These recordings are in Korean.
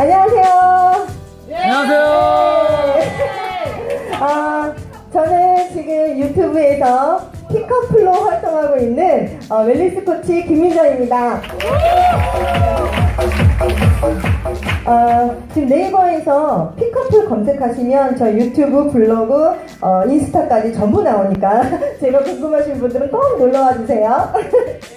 어, 안녕하세요. 안녕하세요. 아, 저는 지금 유튜브에서 픽커플로 활동하고 있는 어, 웰리스 코치 김민정입니다. 어, 지금 네이버에서 픽커플 검색하시면 저 유튜브, 블로그, 어, 인스타까지 전부 나오니까 제가 궁금하신 분들은 꼭 놀러와 주세요.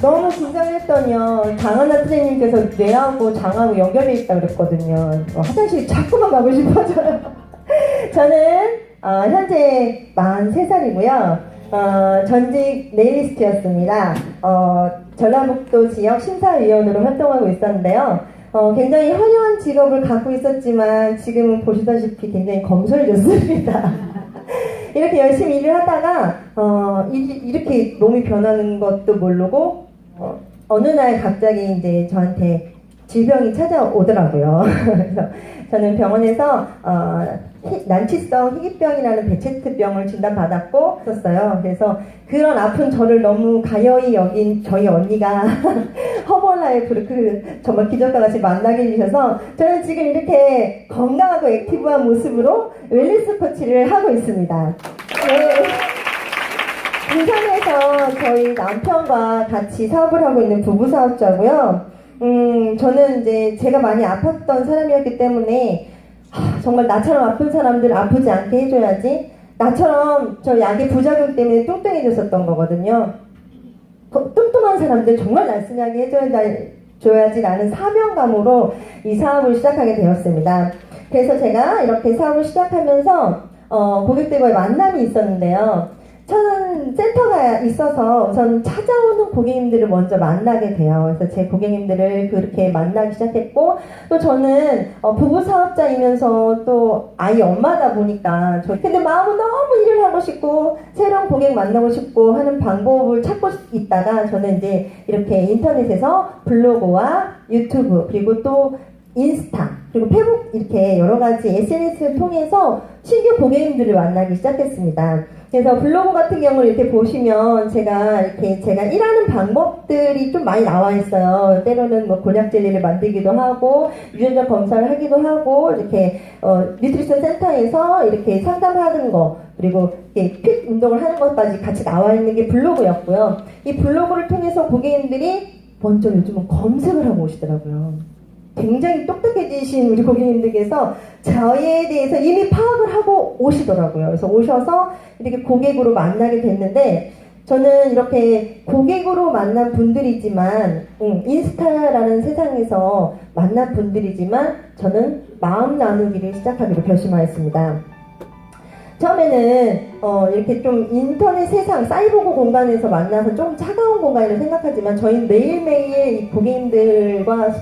너무 긴장했더니요. 장하나 트레이님께서 뇌하고 장하고 연결돼 있다고 그랬거든요. 어, 화장실 자꾸만 가고 싶어져요. 저는 어, 현재 43살이고요. 어, 전직 네일리스트였습니다. 어, 전라북도 지역 심사위원으로 활동하고 있었는데요. 어, 굉장히 화려한 직업을 갖고 있었지만 지금은 보시다시피 굉장히 검소해졌습니다. 이렇게 열심히 일을 하다가 어, 이- 이렇게 몸이 변하는 것도 모르고 어, 어느 날 갑자기 이제 저한테 질병이 찾아오더라고요. 그래서 저는 병원에서 어, 희- 난치성 희귀병이라는 베체트병을 진단받았고 있었어요. 그래서 그런 아픈 저를 너무 가여이 여긴 저희 언니가 허벌라이프를 그 정말 기적과 같이 만나게 해주셔서 저는 지금 이렇게 건강하고 액티브한 모습으로 웰리스 코치를 하고 있습니다. 네. 부산에서 저희 남편과 같이 사업을 하고 있는 부부 사업자고요. 음, 저는 이제 제가 많이 아팠던 사람이었기 때문에 하, 정말 나처럼 아픈 사람들 아프지 않게 해줘야지. 나처럼 저 약의 부작용 때문에 뚱뚱해졌었던 거거든요. 그 뚱뚱한 사람들 정말 날씬하게 해줘야지 라는 사명감으로 이 사업을 시작하게 되었습니다. 그래서 제가 이렇게 사업을 시작하면서 어, 고객들과의 만남이 있었는데요. 저는 센터가 있어서 우선 찾아오는 고객님들을 먼저 만나게 돼요. 그래서 제 고객님들을 그렇게 만나기 시작했고, 또 저는 어, 부부 사업자이면서 또 아이 엄마다 보니까, 저, 근데 마음은 너무 일을 하고 싶고, 새로운 고객 만나고 싶고 하는 방법을 찾고 있다가 저는 이제 이렇게 인터넷에서 블로그와 유튜브, 그리고 또 인스타, 그리고 페북 이렇게 여러 가지 SNS를 통해서 신규 고객님들을 만나기 시작했습니다. 그래서 블로그 같은 경우를 이렇게 보시면 제가 이렇게 제가 일하는 방법들이 좀 많이 나와 있어요. 때로는 뭐 곤약 젤리를 만들기도 하고 유전자 검사를 하기도 하고 이렇게 어, 뉴트리션 센터에서 이렇게 상담하는 거 그리고 이렇게 핏 운동을 하는 것까지 같이 나와 있는 게 블로그였고요. 이 블로그를 통해서 고객님들이 먼저 요즘은 검색을 하고 오시더라고요. 굉장히 똑똑해지신 우리 고객님들께서 저에 대해서 이미 파악을 하고 오시더라고요. 그래서 오셔서 이렇게 고객으로 만나게 됐는데 저는 이렇게 고객으로 만난 분들이지만 음, 인스타라는 세상에서 만난 분들이지만 저는 마음 나누기를 시작하기로 결심하였습니다. 처음에는 어, 이렇게 좀 인터넷 세상 사이버고 공간에서 만나서 좀 차가운 공간이라고 생각하지만 저희는 매일매일 이 고객님들과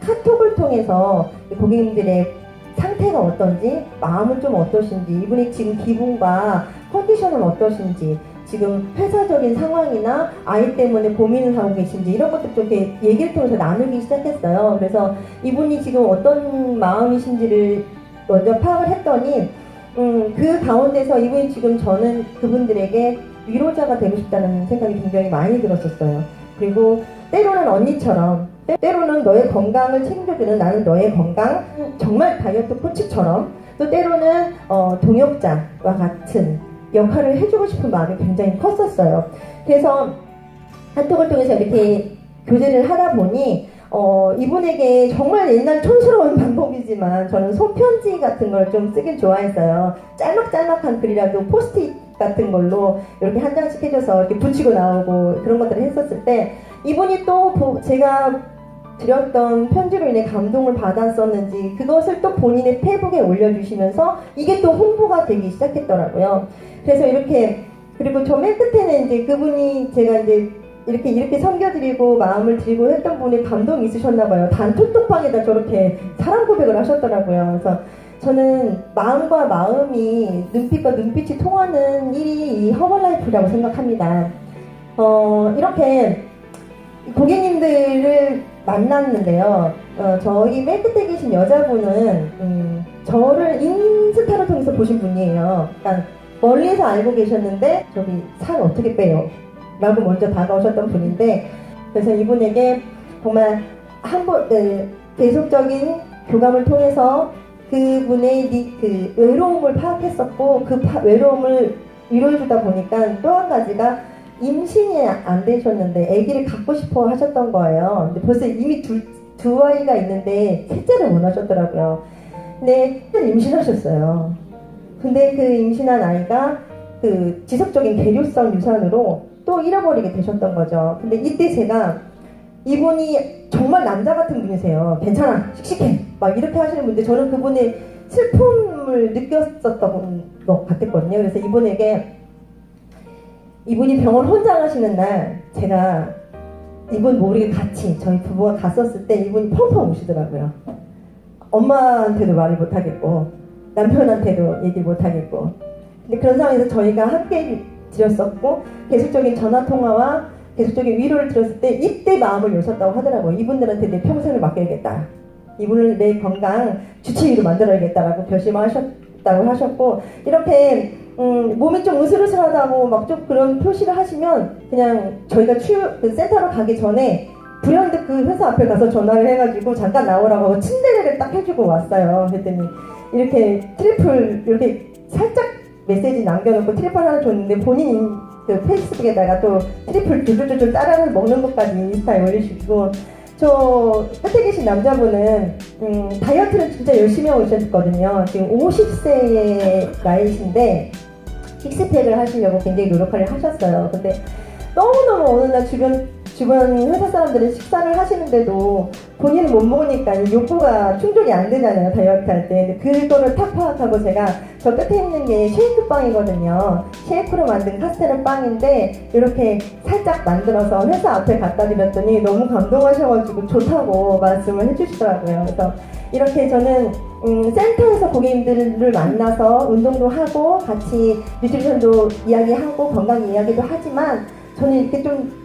카톡을 통해서 이 고객님들의 상태가 어떤지 마음은 좀 어떠신지 이분의 지금 기분과 컨디션은 어떠신지 지금 회사적인 상황이나 아이 때문에 고민을 하고 계신지 이런 것들 좀 얘기를 통해서 나누기 시작했어요. 그래서 이분이 지금 어떤 마음이신지를 먼저 파악을 했더니 음, 그 가운데서 이분이 지금 저는 그분들에게 위로자가 되고 싶다는 생각이 굉장히 많이 들었었어요. 그리고 때로는 언니처럼, 때- 때로는 너의 건강을 책임져주는 나는 너의 건강, 정말 다이어트 코치처럼, 또 때로는 어, 동역자와 같은 역할을 해주고 싶은 마음이 굉장히 컸었어요. 그래서 카톡을 통해서 이렇게 교제를 하다 보니 어, 이분에게 정말 옛날 촌스러운 방법이지만 저는 손편지 같은 걸 좀 쓰길 좋아했어요. 짤막짤막한 글이라도 포스트잇 같은 걸로 이렇게 한 장씩 해줘서 이렇게 붙이고 나오고 그런 것들을 했었을 때 이분이 또 보- 제가 드렸던 편지로 인해 감동을 받았었는지 그것을 또 본인의 페북에 올려주시면서 이게 또 홍보가 되기 시작했더라고요. 그래서 이렇게 그리고 저 맨 끝에는 이제 그분이 제가 이제 이렇게 이렇게 섬겨드리고 마음을 드리고 했던 분이 감동이 있으셨나 봐요. 단톡방에다 저렇게 사랑 고백을 하셨더라고요. 그래서 저는 마음과 마음이 눈빛과 눈빛이 통하는 일이 이 허벌라이프라고 생각합니다. 어, 이렇게 고객님들을 만났는데요. 어, 저희 맨 끝에 계신 여자분은 음, 저를 인스타를 통해서 보신 분이에요. 그러니까 멀리서 알고 계셨는데 저기 살 어떻게 빼요? 라고 먼저 다가오셨던 분인데 그래서 이분에게 정말 한번 네, 계속적인 교감을 통해서 그분의 니- 그 외로움을 파악했었고 그 파- 외로움을 위로해주다 보니까 또 한 가지가 임신이 안 되셨는데 아기를 갖고 싶어 하셨던 거예요. 근데 벌써 이미 두, 두 아이가 있는데 셋째를 원하셨더라고요. 근데 임신하셨어요. 근데 그 임신한 아이가 그 지속적인 계류성 유산으로 또 잃어버리게 되셨던 거죠. 근데 이때 제가 이분이 정말 남자 같은 분이세요. 괜찮아, 씩씩해. 막 이렇게 하시는 분인데 저는 그분의 슬픔을 느꼈었던 것 같았거든요. 그래서 이분에게 이분이 병원 혼자 가시는 날 제가 이분 모르게 같이 저희 부부가 갔었을 때 이분이 펑펑 우시더라고요. 엄마한테도 말을 못하겠고 남편한테도 얘기 못하겠고 근데 그런 상황에서 저희가 함께 드렸었고 계속적인 전화 통화와 계속적인 위로를 들었을 때 이때 마음을 여셨다고 하더라고요. 이분들한테 내 평생을 맡겨야겠다. 이분을 내 건강 주치의로 만들어야겠다라고 결심하셨다고 하셨고 이렇게 음, 몸이 좀 으슬으슬하다고 막 좀 그런 표시를 하시면 그냥 저희가 치유 그 센터로 가기 전에 불현듯 그 회사 앞에 가서 전화를 해가지고 잠깐 나오라고 침대를 딱 해주고 왔어요. 그랬더니 이렇게 트리플 이렇게 살짝 메시지 남겨놓고 트리플 하나 줬는데 본인 그 페이스북에다가 또 트리플 줄줄줄줄 따라를 먹는 것까지 인스타에 올리시고 저 끝에 계신 남자분은 음, 다이어트를 진짜 열심히 하고 있었거든요. 지금 50세의 나이신데 식스팩을 하시려고 굉장히 노력을 하셨어요. 근데 너무너무 어느 날 주변 주변 회사 사람들은 식사를 하시는데도 본인은 못 먹으니까 이 욕구가 충족이 안 되잖아요 다이어트 할 때. 그거를 탁 파악하고 제가 저 끝에 있는 게 쉐이크 빵이거든요. 쉐이크로 만든 카스테라 빵인데 이렇게 살짝 만들어서 회사 앞에 갖다 드렸더니 너무 감동하셔가지고 좋다고 말씀을 해주시더라고요. 그래서 이렇게 저는 음, 센터에서 고객님들을 만나서 운동도 하고 같이 뉴트리션도 이야기하고 건강 이야기도 하지만 저는 이렇게 좀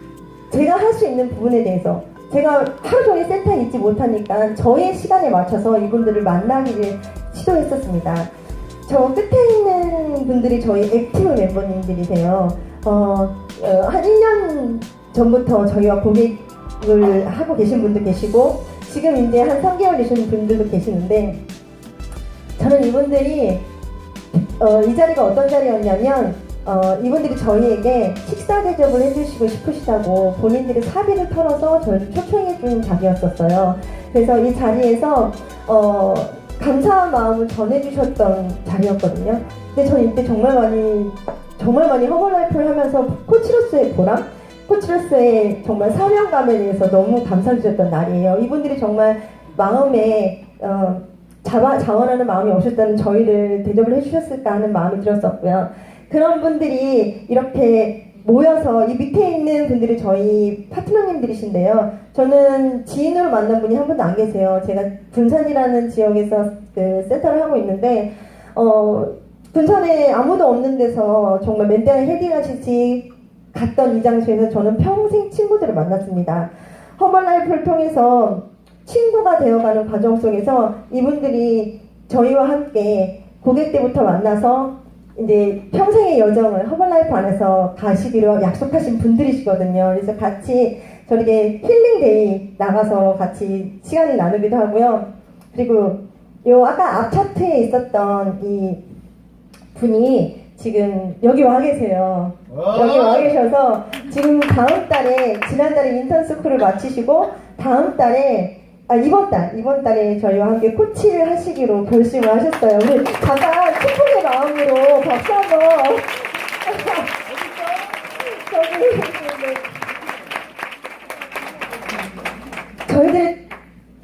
제가 할 수 있는 부분에 대해서 제가 하루 종일 센터에 있지 못하니까 저의 시간에 맞춰서 이분들을 만나기를 시도했었습니다. 저 끝에 있는 분들이 저희 액티브 멤버님들이세요. 어, 어, 한 1년 전부터 저희와 고객을 하고 계신 분도 계시고 지금 이제 한 3개월 되신 분들도 계시는데 저는 이분들이 어, 이 자리가 어떤 자리였냐면 어, 이분들이 저희에게 식사 대접을 해주시고 싶으시다고 본인들의 사비를 털어서 저희를 초청해 준 자리였었어요. 그래서 이 자리에서 어, 감사한 마음을 전해주셨던 자리였거든요. 근데 저는 이때 정말 많이 정말 많이 허벌라이프를 하면서 코치로서의 보람, 코치로서의 정말 사명감에 대해서 너무 감사해주셨던 날이에요. 이분들이 정말 마음에 어, 자와, 자원하는 마음이 없었다면 저희를 대접을 해주셨을까 하는 마음이 들었었고요. 그런 분들이 이렇게 모여서 이 밑에 있는 분들이 저희 파트너님들이신데요. 저는 지인으로 만난 분이 한 분도 안 계세요. 제가 군산이라는 지역에서 그 센터를 하고 있는데, 어, 군산에 아무도 없는 데서 정말 맨날 헤딩하시지 갔던 이 장소에서 저는 평생 친구들을 만났습니다. 허벌라이프를 통해서 친구가 되어가는 과정 속에서 이분들이 저희와 함께 고객 때부터 만나서 이제 평생의 여정을 허벌라이프 안에서 가시기로 약속하신 분들이시거든요. 그래서 같이 저렇게 힐링데이 나가서 같이 시간을 나누기도 하고요. 그리고 요 아까 앞 차트에 있었던 이 분이 지금 여기 와 계세요. 여기 와 계셔서 지금 다음 달에 지난달에 인턴 스쿨을 마치시고 다음 달에 아 이번 달 이번 달에 저희와 함께 코치를 하시기로 결심을 하셨어요. 우리 잠깐 축복의 마음으로 박수 한번. 저기 저희들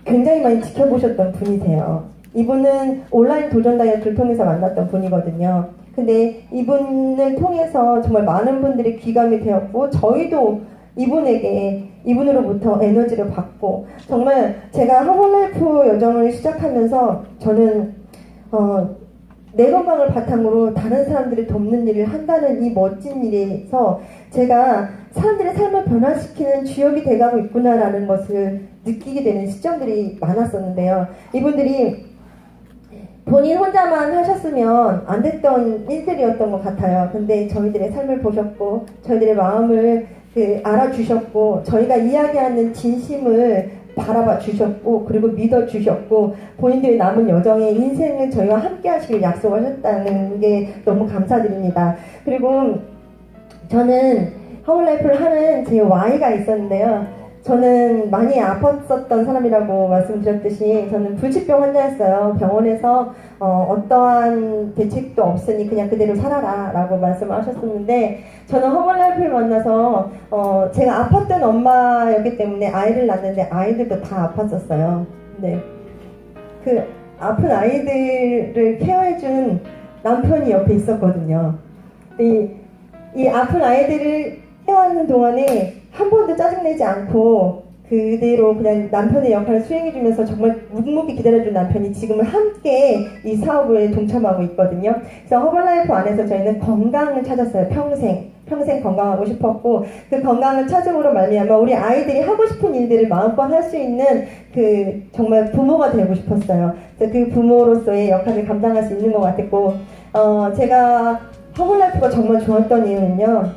굉장히 많이 지켜보셨던 분이세요. 이분은 온라인 도전 다이어트를 통해서 만났던 분이거든요. 근데 이분을 통해서 정말 많은 분들이 귀감이 되었고 저희도 이분에게 이분으로부터 에너지를 받고 정말 제가 허벌라이프 여정을 시작하면서 저는 어, 내 건강을 바탕으로 다른 사람들이 돕는 일을 한다는 이 멋진 일에서 제가 사람들의 삶을 변화시키는 주역이 돼가고 있구나라는 것을 느끼게 되는 시점들이 많았었는데요. 이분들이 본인 혼자만 하셨으면 안 됐던 일들이었던 것 같아요. 근데 저희들의 삶을 보셨고, 저희들의 마음을 그 알아주셨고, 저희가 이야기하는 진심을 바라봐 주셨고 그리고 믿어 주셨고 본인들의 남은 여정의 인생을 저희와 함께 하시길 약속하셨다는 게 너무 감사드립니다. 그리고 저는 허블라이프를 하는 제 Y가 있었는데요. 저는 많이 아팠었던 사람이라고 말씀드렸듯이 저는 불치병 환자였어요. 병원에서 어, 떠한 대책도 없으니 그냥 그대로 살아라 라고 말씀을 하셨었는데 저는 허블라이프를 만나서 어, 제가 아팠던 엄마였기 때문에 아이를 낳는데 아이들도 다 아팠었어요. 네. 그 아픈 아이들을 케어해준 남편이 옆에 있었거든요. 이, 이 아픈 아이들을 케어하는 동안에 한 번도 짜증내지 않고 그대로 그냥 남편의 역할을 수행해주면서 정말 묵묵히 기다려준 남편이 지금은 함께 이 사업에 동참하고 있거든요. 그래서 허벌라이프 안에서 저희는 건강을 찾았어요. 평생. 평생 건강하고 싶었고 그 건강을 찾음으로 말미암아 우리 아이들이 하고 싶은 일들을 마음껏 할 수 있는 그 정말 부모가 되고 싶었어요. 그 부모로서의 역할을 감당할 수 있는 것 같았고 어 제가 허블라이프가 정말 좋았던 이유는요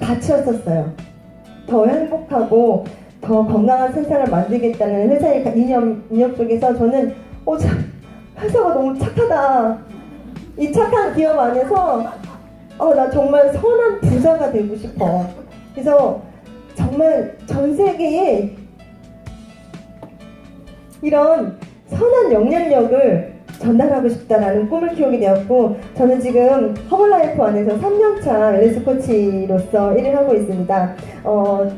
가치였었어요. 더 행복하고 더 건강한 세상을 만들겠다는 회사의 이념, 이념 속에서 저는 어, 참, 회사가 너무 착하다. 이 착한 기업 안에서 어, 나 정말 선한 부자가 되고 싶어. 그래서 정말 전 세계에 이런 선한 영향력을 전달하고 싶다라는 꿈을 키우게 되었고 저는 지금 허블라이프 안에서 3년차 웰리스 코치로서 일을 하고 있습니다. 어,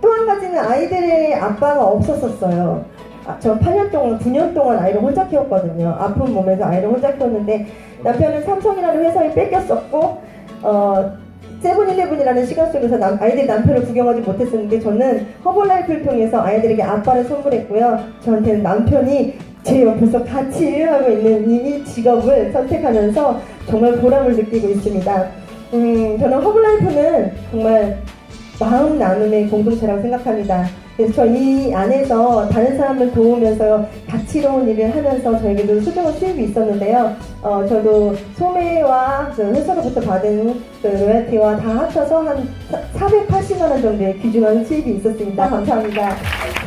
또 한 가지는 아이들의 아빠가 없었었어요. 아, 저 8년 동안, 9년 동안 아이를 혼자 키웠거든요. 아픈 몸에서 아이를 혼자 키웠는데 남편은 삼성이라는 회사에 뺏겼었고 어, 세븐일레븐이라는 시간 속에서 남, 아이들이 남편을 구경하지 못했었는데 저는 허블라이프를 통해서 아이들에게 아빠를 선물했고요. 저한테는 남편이 제 옆에서 같이 일하고 있는 이 직업을 선택하면서 정말 보람을 느끼고 있습니다. 음, 저는 허블라이프는 정말 마음 나눔의 공동체라고 생각합니다. 그래서 저이 안에서 다른 사람을 도우면서 가치로운 일을 하면서 저에게도 소중한 수입이 있었는데요. 어, 저도 소매와 저 회사로부터 받은 그 로열티와 다 합쳐서 한 480만 원 정도의 귀중한 수입이 있었습니다. 감사합니다.